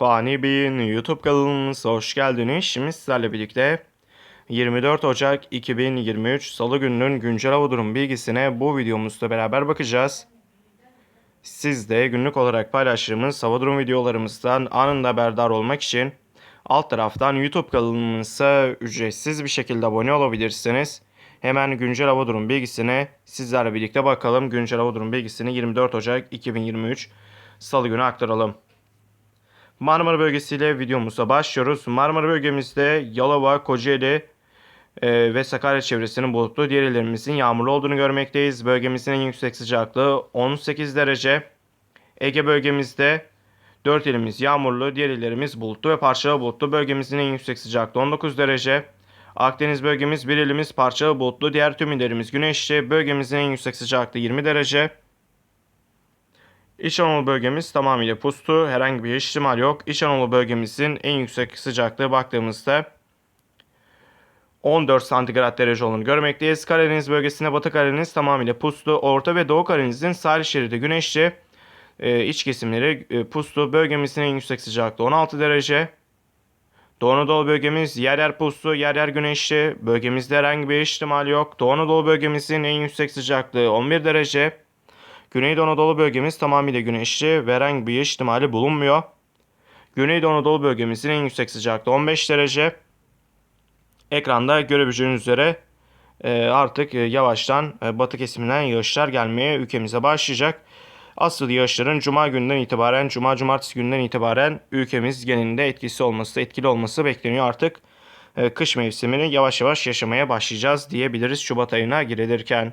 Fani Bey'in YouTube kanalımıza hoş geldiniz. Şimdi sizlerle birlikte 24 Ocak 2023 Salı gününün güncel hava durum bilgisine bu videomuzda beraber bakacağız. Siz de günlük olarak paylaştığımız hava durum videolarımızdan anında haberdar olmak için alt taraftan YouTube kanalımıza ücretsiz bir şekilde abone olabilirsiniz. Hemen güncel hava durum bilgisine sizlerle birlikte bakalım. Güncel hava durum bilgisini 24 Ocak 2023 Salı günü aktaralım. Marmara bölgesiyle videomuza başlıyoruz. Marmara bölgemizde Yalova, Kocaeli e, ve Sakarya çevresinin bulutlu, diğer illerimizin yağmurlu olduğunu görmekteyiz. Bölgemizin en yüksek sıcaklığı 18 derece. Ege bölgemizde 4 ilimiz yağmurlu, diğer illerimiz bulutlu ve parçalı bulutlu. Bölgemizin en yüksek sıcaklığı 19 derece. Akdeniz bölgemiz bir ilimiz parçalı bulutlu, diğer tüm illerimiz güneşli. Bölgemizin en yüksek sıcaklığı 20 derece. İç Anadolu bölgemiz tamamıyla pustu. Herhangi bir ihtimal yok. İç Anadolu bölgemizin en yüksek sıcaklığı baktığımızda 14 santigrat derece olduğunu görmekteyiz. Karadeniz bölgesinde Batı Karadeniz tamamıyla pustu. Orta ve Doğu Karadeniz'in sahil şeridi güneşli. Ee, iç kesimleri e, pustu. Bölgemizin en yüksek sıcaklığı 16 derece. Doğu Anadolu bölgemiz yer yer puslu, yer yer güneşli. Bölgemizde herhangi bir ihtimal yok. Doğu Anadolu bölgemizin en yüksek sıcaklığı 11 derece. Güneydoğu Anadolu bölgemiz tamamıyla güneşli ve herhangi bir yağış ihtimali bulunmuyor. Güneydoğu Anadolu bölgemizin en yüksek sıcaklığı 15 derece. Ekranda görebileceğiniz üzere e, artık e, yavaştan e, batı kesiminden yağışlar gelmeye ülkemize başlayacak. Asıl yağışların cuma günden itibaren, cuma cumartesi günden itibaren ülkemiz genelinde etkisi olması, etkili olması bekleniyor artık. Kış mevsimini yavaş yavaş yaşamaya başlayacağız diyebiliriz Şubat ayına girilirken.